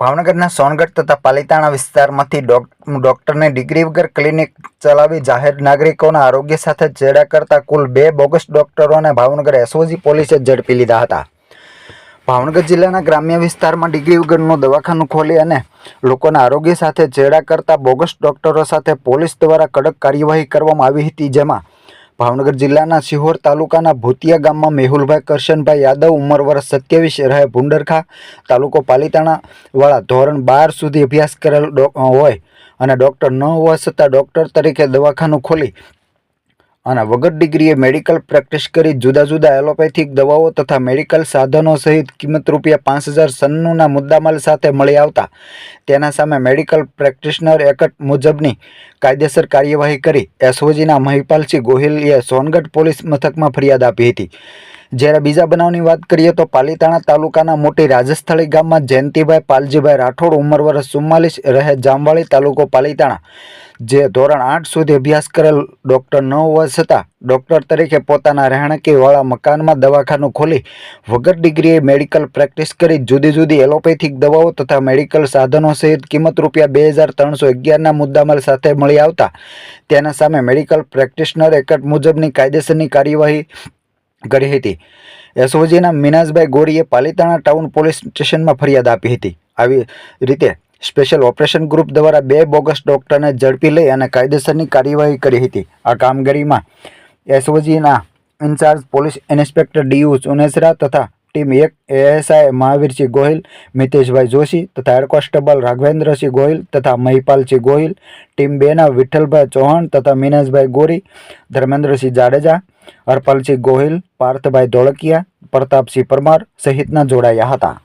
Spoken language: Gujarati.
ભાવનગરના સોનગઢ તથા પાલિતાણા વિસ્તારમાંથી ડોક, ડોક્ટરની ડિગ્રી વગર ક્લિનિક ચલાવી જાહેર નાગરિકોના આરોગ્ય સાથે ચેડા કરતા કુલ બે બોગસ ડોક્ટરોને ભાવનગર એસઓજી પોલીસે ઝડપી લીધા હતા. ભાવનગર જિલ્લાના ગ્રામ્ય વિસ્તારમાં ડિગ્રી વગરનું દવાખાનું ખોલી અને લોકોના આરોગ્ય સાથે ચેડા કરતા બોગસ ડોક્ટરો સાથે પોલીસ દ્વારા કડક કાર્યવાહી કરવામાં આવી હતી, જેમાં ભાવનગર જિલ્લાના સિહોર તાલુકાના ભૂતિયા ગામમાં મેહુલભાઈ કરશનભાઈ યાદવ ઉંમર વર્ષ સત્યાવીસ, રહે ભુંડરખા તાલુકો પાલિતાણાવાળા. ધોરણ બાર સુધી અભ્યાસ કરેલ હોય અને ડૉક્ટર ન હોવા છતાં ડૉક્ટર તરીકે દવાખાનું ખોલી અને વગર ડિગ્રીએ મેડિકલ પ્રેક્ટિસ કરી જુદા જુદા એલોપેથિક દવાઓ તથા મેડિકલ સાધનો સહિત કિંમત રૂપિયા પાંચ હજાર સન્નુના મુદ્દામાલ સાથે મળી આવતા. તેના સામે મેડિકલ પ્રેક્ટિશનર એક્ટ મુજબની કાયદેસર કાર્યવાહી કરી. એસઓજીના મહિપાલસિંહ ગોહિલીએ સોનગઢ પોલીસ મથકમાં ફરિયાદ આપી હતી. જ્યારે બીજા બનાવની વાત કરીએ તો પાલીતાણા તાલુકાના મોટી રાજસ્થળી ગામમાં જયંતિભાઈ પાલજીભાઈ રાઠોડ ઉંમર વર્ષ ચુમ્માલીસ રહે જામવાળી તાલુકો પાલીતાણા. જે ધોરણ આઠ સુધી અભ્યાસ કરેલ ડૉક્ટર ન હોવા છતાં ડૉક્ટર તરીકે પોતાના રહેણાંકીવાળા મકાનમાં દવાખાનું ખોલી વગર ડિગ્રીએ મેડિકલ પ્રેક્ટિસ કરી જુદી જુદી એલોપેથિક દવાઓ તથા મેડિકલ સાધનો સહિત કિંમત રૂપિયા બે હજાર ત્રણસો અગિયારના મુદ્દામાલ સાથે મળી આવતા. તેના સામે મેડિકલ પ્રેક્ટિશનર એક્ટ મુજબની કાયદેસરની કાર્યવાહી કરી હતી. એસઓજીના મિનાજભાઈ ગોરીએ પાલિતાણા ટાઉન પોલીસ સ્ટેશનમાં ફરિયાદ આપી હતી. આવી રીતે સ્પેશિયલ ઓપરેશન ગ્રુપ દ્વારા બે બોગસ ડોક્ટરને ઝડપી લઈ અને કાયદેસરની કાર્યવાહી કરી હતી. આ કામગીરીમાં એસઓજીના in charge police inspector D U Chunesara તથા ટીમ એક એએસઆઈ મહાવીરસિંહ ગોહિલ, મિતેશભાઈ જોશી તથા હેડ કોન્સ્ટેબલ રાઘવેન્દ્રસિંહ ગોહિલ તથા મહિપાલસિંહ ગોહિલ, ટીમ બેના વિઠ્ઠલભાઈ ચૌહાણ તથા મિનાજભાઈ ગોરી, ધર્મેન્દ્રસિંહ જાડેજા હરપાલસિંહ ગોહિલ પાર્થભાઈ ધોળકિયા પ્રતાપસિંહ પરમાર સહિતના જોડાયા હતા.